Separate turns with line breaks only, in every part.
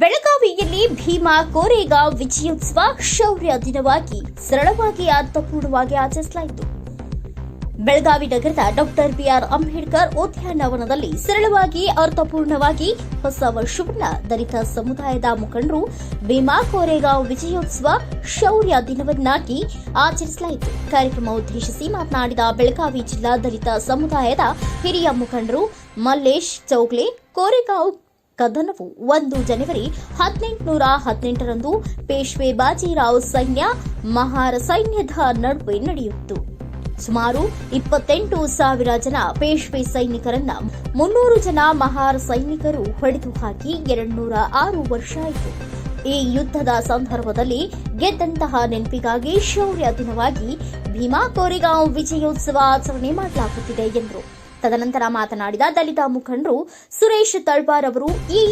ಬೆಳಗಾವಿಯಲ್ಲಿ ಭೀಮಾ ಕೋರೆಗಾಂವ್ ವಿಜಯೋತ್ಸವ ಶೌರ್ಯ ದಿನವಾಗಿ ಸರಳವಾಗಿ ಅರ್ಥಪೂರ್ಣವಾಗಿ ಆಚರಿಸಲಾಯಿತು. ಬೆಳಗಾವಿ ನಗರದ ಡಾಕ್ಟರ್ ಬಿಆರ್ ಅಂಬೇಡ್ಕರ್ ಉದ್ಯಾನವನದಲ್ಲಿ ಸರಳವಾಗಿ ಅರ್ಥಪೂರ್ಣವಾಗಿ ಹೊಸ ವರ್ಷವನ್ನ ದಲಿತ ಸಮುದಾಯದ ಮುಖಂಡರು ಭೀಮಾ ಕೋರೆಗಾಂವ್ ವಿಜಯೋತ್ಸವ, ಶೌರ್ಯ ದಿನವನ್ನಾಗಿ ಆಚರಿಸಲಾಯಿತು. ಕಾರ್ಯಕ್ರಮ ಉದ್ದೇಶಿಸಿ ಮಾತನಾಡಿದ ಬೆಳಗಾವಿ ಜಿಲ್ಲಾ ದಲಿತ ಸಮುದಾಯದ ಹಿರಿಯ ಮುಖಂಡರು ಮಲ್ಲೇಶ್ ಚೌಗ್ಲೆ ಕೋರೆಗಾಂವ್ ಕದನವು ಒಂದು ಜನವರಿ ಹದಿನೆಂಟುನೂರ ಹದಿನೆಂಟರಂದು ಪೇಶ್ವೆ ಬಾಜಿರಾವ್ ಸೈನ್ಯ ಮಹಾರ ಸೈನ್ಯದ ನಡುವೆ ನಡೆಯಿತು ಸುಮಾರು ಇಪ್ಪತ್ತೆಂಟು ಸಾವಿರ ಜನ ಪೇಶ್ವೆ ಸೈನಿಕರನ್ನ ಮುನ್ನೂರು ಜನ ಮಹಾರ ಸೈನಿಕರು ಹೊಡೆದು ಹಾಕಿ ಎರಡ್ನೂರ ಆರು ವರ್ಷ ಆಯಿತು. ಈ ಯುದ್ಧದ ಸಂದರ್ಭದಲ್ಲಿ ಗೆದ್ದಂತಹ ನೆನಪಿಗಾಗಿ ಶೌರ್ಯ ದಿನವಾಗಿ ಭೀಮಾ ಕೋರಿಗಾಂವ್ ವಿಜಯೋತ್ಸವ ಆಚರಣೆ ಮಾಡಲಾಗುತ್ತಿದೆ ಎಂದರು. ತದನಂತರ ಮಾತನಾಡಿದ ದಲಿತ ಮುಖಂಡರು ಸುರೇಶ್ ತಳ್ವಾರ್ ಅವರು, ಈ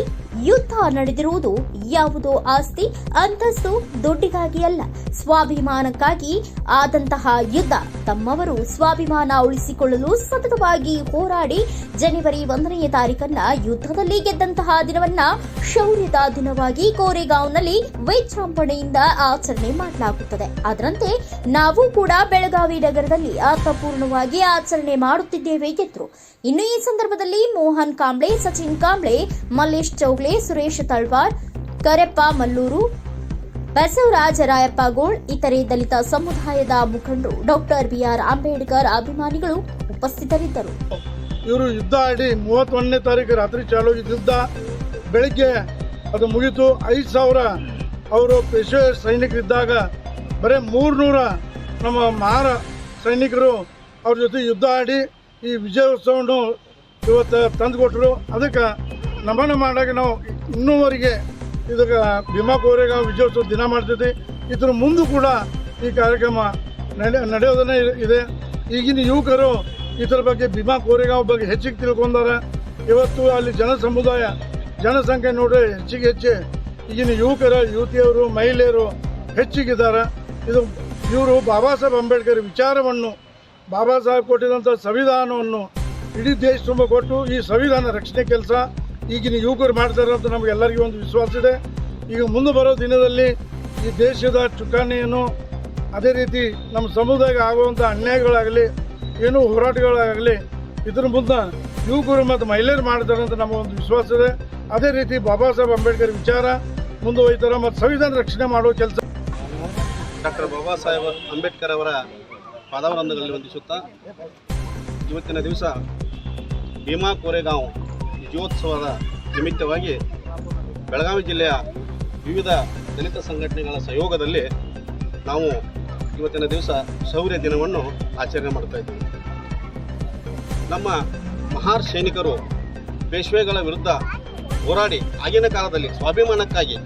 ಯುದ್ಧ ನಡೆದಿರುವುದು ಯಾವುದೋ ಆಸ್ತಿ, ಅಂತಸ್ತು ದುಡ್ಡಿಗಾಗಿ ಅಲ್ಲ. ಸ್ವಾಭಿಮಾನಕ್ಕಾಗಿ ಆದಂತಹ ಯುದ್ಧ. ತಮ್ಮವರು ಸ್ವಾಭಿಮಾನ ಉಳಿಸಿಕೊಳ್ಳಲು ಸತತವಾಗಿ ಹೋರಾಡಿ ಜನವರಿ ಒಂದನೆಯ ತಾರೀಕನ್ನ ಯುದ್ಧದಲ್ಲಿ ಗೆದ್ದಂತಹ ದಿನವನ್ನ ಶೌರ್ಯದ ದಿನವಾಗಿ ಕೋರೆಗಾಂವ್ನಲ್ಲಿ ವಿಜೃಂಭಣೆಯಿಂದ ಆಚರಣೆ ಮಾಡಲಾಗುತ್ತದೆ. ಅದರಂತೆ ನಾವು ಕೂಡ ಬೆಳಗಾವಿ ನಗರದಲ್ಲಿ ಅರ್ಥಪೂರ್ಣವಾಗಿ ಆಚರಣೆ ಮಾಡುತ್ತಿದ್ದೇವೆ ಎಂದರು. ಇನ್ನು ಈ ಸಂದರ್ಭದಲ್ಲಿ ಮೋಹನ್ ಕಾಂಬ್ಳೆ, ಸಚಿನ್ ಕಾಂಬ್ಳೆ, ಮಲ್ಲೇಶ್ ಚೌಗ್ಲೆ, ಸುರೇಶ್ ತಳ್ವಾರ್, ಕರೆಪ್ಪ ಮಲ್ಲೂರು ಬಸವರಾಜ ರಾಯಪ್ಪಗೋಳ್, ಇತರೆ ದಲಿತ ಸಮುದಾಯದ ಮುಖಂಡರು ಡಾಕ್ಟರ್ ಬಿಆರ್ ಅಂಬೇಡ್ಕರ್ ಅಭಿಮಾನಿಗಳು ಉಪಸ್ಥಿತರಿದ್ದರು.
ಇವರು ಯುದ್ಧ ಆಡಿ ಮೂವತ್ತೊಂದನೇ ತಾರೀಕು ರಾತ್ರಿ ಚಾಲು ಯುದ್ಧ ಬೆಳಿಗ್ಗೆ ಅದು ಮುಗಿತು. ಐದು ಸಾವಿರ ಅವರು ಪೇಶ್ವೆ ಸೈನಿಕರಿದ್ದಾಗ ಬರೀ ಮೂರ್ನೂರ ನಮ್ಮ ಮಹಾರ ಸೈನಿಕರು ಅವ್ರ ಜೊತೆ ಯುದ್ಧ ಆಡಿ ಈ ವಿಜಯೋತ್ಸವವನ್ನು ಇವತ್ತು ತಂದುಕೊಟ್ರು. ಅದಕ್ಕೆ ನಮನ ಮಾಡಾಗ ನಾವು ಇನ್ನೂವರೆಗೆ ಇದಕ್ಕೆ ಭೀಮಾ ಕೋರೆಗಾಂವ್ ವಿಜಯೋತ್ಸವ ದಿನ ಮಾಡ್ತೈತಿ ಇದ್ರ ಮುಂದೂ ಕೂಡ ಈ ಕಾರ್ಯಕ್ರಮ ನಡೆ ನಡೆಯೋದನ್ನೇ ಇದೆ. ಈಗಿನ ಯುವಕರು ಇದರ ಬಗ್ಗೆ ಭೀಮಾ ಕೋರೆಗಾಂವ್ ಬಗ್ಗೆ ಹೆಚ್ಚಿಗೆ ತಿಳ್ಕೊಂಡಾರೆ ಇವತ್ತು ಅಲ್ಲಿ ಜನ ಸಮುದಾಯ, ಜನಸಂಖ್ಯೆ ನೋಡ್ರೆ ಹೆಚ್ಚಿಗೆ ಹೆಚ್ಚು ಈಗಿನ ಯುವಕರ ಯುವತಿಯವರು ಮಹಿಳೆಯರು ಹೆಚ್ಚಿಗಿದ್ದಾರೆ. ಇದು ಇವರು ಬಾಬಾ ಸಾಹೇಬ್ ಅಂಬೇಡ್ಕರ್ ವಿಚಾರವನ್ನು, ಬಾಬಾ ಸಾಹೇಬ್ ಕೊಟ್ಟಿದಂಥ ಸಂವಿಧಾನವನ್ನು ಇಡೀ ದೇಶ ತುಂಬ ಕೊಟ್ಟು ಈ ಸಂವಿಧಾನ ರಕ್ಷಣೆ ಕೆಲಸ. ಈಗಿನ ಯುವಕರು ಮಾಡ್ತಾರೆ ಅಂತ ನಮಗೆಲ್ಲರಿಗೂ ಒಂದು ವಿಶ್ವಾಸ ಇದೆ. ಈಗ ಮುಂದೆ ಬರೋ ದಿನದಲ್ಲಿ ಈ ದೇಶದ ಚುಕ್ಕಾಣಿಯನ್ನು ಅದೇ ರೀತಿ ನಮ್ಮ ಸಮುದಾಯ ಆಗುವಂಥ ಅನ್ಯಾಯಗಳಾಗಲಿ, ಏನು ಹೋರಾಟಗಳಾಗಲಿ, ಇದ್ರ ಮುಂದೆ ಯುವಕರು ಮತ್ತು ಮಹಿಳೆಯರು ಮಾಡ್ತಾರೆ ಅಂತ ನಮಗೊಂದು ವಿಶ್ವಾಸ ಇದೆ. ಅದೇ ರೀತಿ ಬಾಬಾ ಸಾಹೇಬ್ ಅಂಬೇಡ್ಕರ್ ವಿಚಾರ ಮುಂದುವರಿತಾರೆ ಮತ್ತು ಸಂವಿಧಾನ ರಕ್ಷಣೆ ಮಾಡುವ ಕೆಲಸ.
ಡಾಕ್ಟರ್ ಬಾಬಾ ಸಾಹೇಬ್ ಅಂಬೇಡ್ಕರ್ ಅವರ ಪಾದಾವರಂದಗಳಲ್ಲಿ ವಂದಿಸುತ್ತಾ, ಇವತ್ತಿನ ದಿವಸ ಭೀಮಾ ಕೋರೆಗಾಂವ್ ವಿಜಯೋತ್ಸವದ ನಿಮಿತ್ತವಾಗಿ ಬೆಳಗಾವಿ ಜಿಲ್ಲೆಯ ವಿವಿಧ ದಲಿತ ಸಂಘಟನೆಗಳ ಸಹಯೋಗದಲ್ಲಿ ನಾವು ಇವತ್ತಿನ ದಿವಸ ಶೌರ್ಯ ದಿನವನ್ನು ಆಚರಣೆ ಮಾಡ್ತಾ ಇದ್ದೀವಿ. ನಮ್ಮ ಮಹಾರ್ ಸೈನಿಕರು ಪೇಶ್ವೆಗಳ ವಿರುದ್ಧ ಹೋರಾಡಿ ಆಗಿನ ಕಾಲದಲ್ಲಿ ಸ್ವಾಭಿಮಾನಕ್ಕಾಗಿ,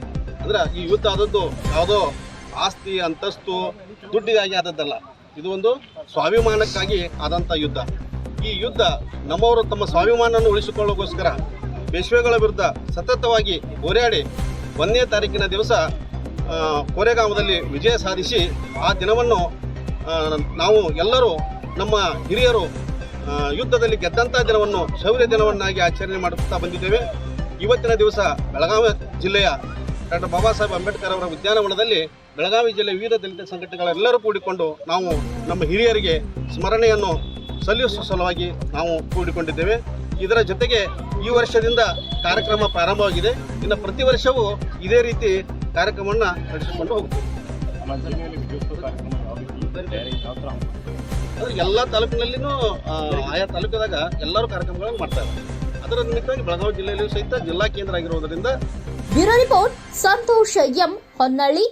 ಅಂದ್ರೆ ಈ ಯುದ್ಧ ಆದದ್ದು ಯಾವುದೋ ಆಸ್ತಿ, ಅಂತಸ್ತು, ದುಡ್ಡಿಗಾಗಿ ಆದದ್ದಲ್ಲ. ಇದು ಒಂದು ಸ್ವಾಭಿಮಾನಕ್ಕಾಗಿ ಆದಂಥ ಯುದ್ಧ. ಈ ಯುದ್ಧ ನಮ್ಮವರು ತಮ್ಮ ಸ್ವಾಭಿಮಾನವನ್ನು ಉಳಿಸಿಕೊಳ್ಳೋಕ್ಕೋಸ್ಕರ ಪೇಶ್ವೆಗಳ ವಿರುದ್ಧ ಸತತವಾಗಿ ಹೋರಾಡಿ ಒಂದನೇ ತಾರೀಕಿನ ದಿವಸ ಕೋರೆಗಾಮದಲ್ಲಿ ವಿಜಯ ಸಾಧಿಸಿ ಆ ದಿನವನ್ನು ನಾವು ಎಲ್ಲರೂ ನಮ್ಮ ಹಿರಿಯರು ಯುದ್ಧದಲ್ಲಿ ಗೆದ್ದಂಥ ದಿನವನ್ನು ಶೌರ್ಯ ದಿನವನ್ನಾಗಿ ಆಚರಣೆ ಮಾಡುತ್ತಾ ಬಂದಿದ್ದೇವೆ. ಇವತ್ತಿನ ದಿವಸ ಬೆಳಗಾವಿ ಜಿಲ್ಲೆಯ ಡಾಕ್ಟರ್ ಬಾಬಾ ಸಾಹೇಬ್ ಅಂಬೇಡ್ಕರ್ ಅವರ ಉದ್ಯಾನವನದಲ್ಲಿ ಬೆಳಗಾವಿ ಜಿಲ್ಲೆ ವಿವಿಧ ದಲಿತ ಸಂಘಟನೆಗಳೆಲ್ಲರೂ ಕೂಡಿಕೊಂಡು ನಾವು ನಮ್ಮ ಹಿರಿಯರಿಗೆ ಸ್ಮರಣೆಯನ್ನು ಸಲ್ಲಿಸುವ ಸಲುವಾಗಿ ನಾವು ಕೂಡಿಕೊಂಡಿದ್ದೇವೆ. ಇದರ ಜೊತೆಗೆ ಈ ವರ್ಷದಿಂದ ಕಾರ್ಯಕ್ರಮ ಪ್ರಾರಂಭವಾಗಿದೆ. ಇನ್ನು ಪ್ರತಿ ವರ್ಷವೂ ಇದೇ ರೀತಿ ಕಾರ್ಯಕ್ರಮವನ್ನು ನಡೆಸಿಕೊಂಡು ಹೋಗ್ತೀವಿ. ಅದು ಎಲ್ಲ ತಾಲೂಕಿನಲ್ಲಿನೂ ಆಯಾ ತಾಲೂಕದಾಗ ಎಲ್ಲರೂ ಕಾರ್ಯಕ್ರಮಗಳನ್ನು ಮಾಡ್ತಾರೆ ಅದರ ನಿಮಿತ್ತವಾಗಿ ಬೆಳಗಾವಿ ಜಿಲ್ಲೆಯಲ್ಲಿಯೂ ಸಹಿತ ಜಿಲ್ಲಾ ಕೇಂದ್ರ ಆಗಿರುವುದರಿಂದ
bureau report Santosh M Honnalli